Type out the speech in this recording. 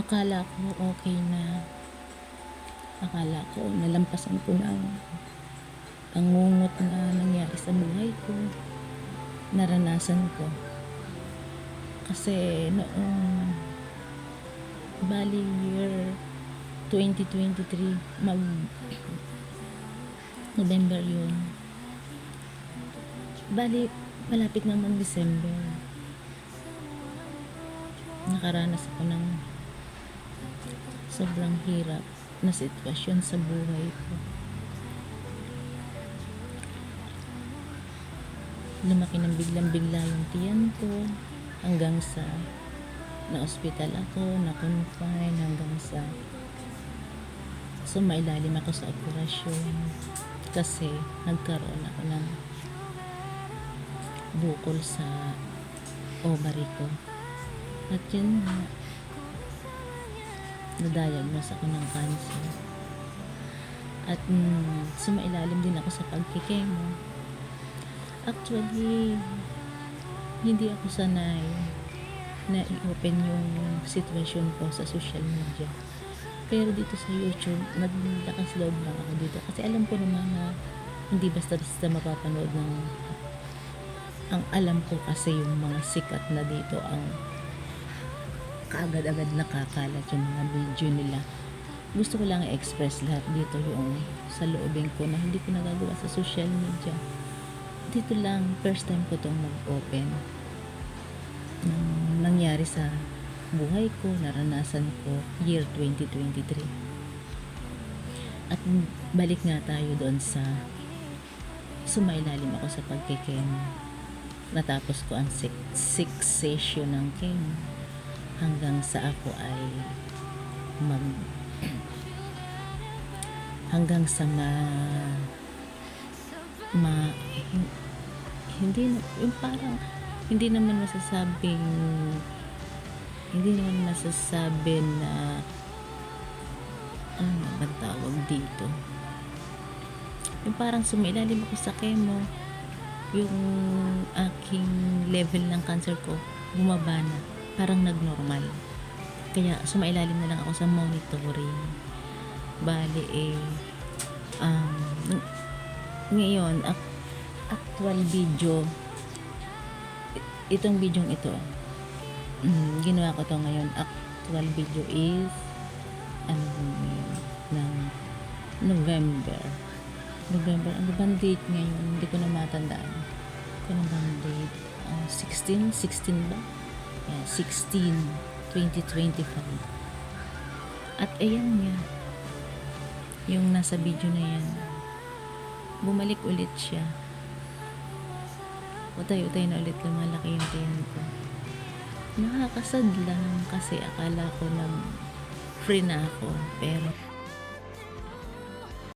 akala ko okay na. Akala ko nalampasan ko na ang pangungot na nangyari sa buhay ko. Naranasan ko. Kasi noong bali year 2023 mag November yun. Bali, malapit naman December. Nakaranas ako ng sobrang hirap na sitwasyon sa buhay ko. Lumaki ng biglang-bigla yung tiyan ko hanggang sa na-hospital ako, na-confine hanggang sa sumailalim ako sa operasyon kasi nagkaroon ako ng bukol sa ovary ko. At yun na-diagnose ako ng cancer. At mm, sumailalim din ako sa pagkikemo. Actually, hindi ako sanay na i-open yung sitwasyon ko sa social media. Pero dito sa YouTube, naglakas loob lang ako dito. Kasi alam ko naman na hindi basta-basta mapapanood ng ang alam ko kasi yung mga sikat na dito ang kaagad-agad nakakalat yung mga video nila. Gusto ko lang i-express lahat dito yung sa loobin ko na hindi ko nagagawa sa social media. Dito lang, first time ko itong mag-open. Nang nangyari sa buhay ko, naranasan ko, year 2023. At balik nga tayo doon sa sumailalim ako sa pagkikemo. Natapos ko ang six, six session ng chemo hanggang sa ako ay mag hanggang sa ma ma hindi na- yung parang hindi naman masasabing hindi naman masasabi na ano ba tawag dito? Yung parang sumailalim ako sa chemo yung aking level ng cancer ko bumaba na parang nagnormal. Kaya sumailalim na lang ako sa monitoring. Bali eh um, ng- ngayon actual video itong video ito mm, ginawa ko to ngayon. Actual video is ano yun, ng November. November ano bang date ngayon? Hindi ko na matandaan. Ano bang date Ah, 16 16 ba 16 2025 at ayan nga yung nasa video na yan bumalik ulit siya. Utay-utay na ulit lumalaki yung tiyan ko. Nakakasad lang kasi akala ko nag free na ako pero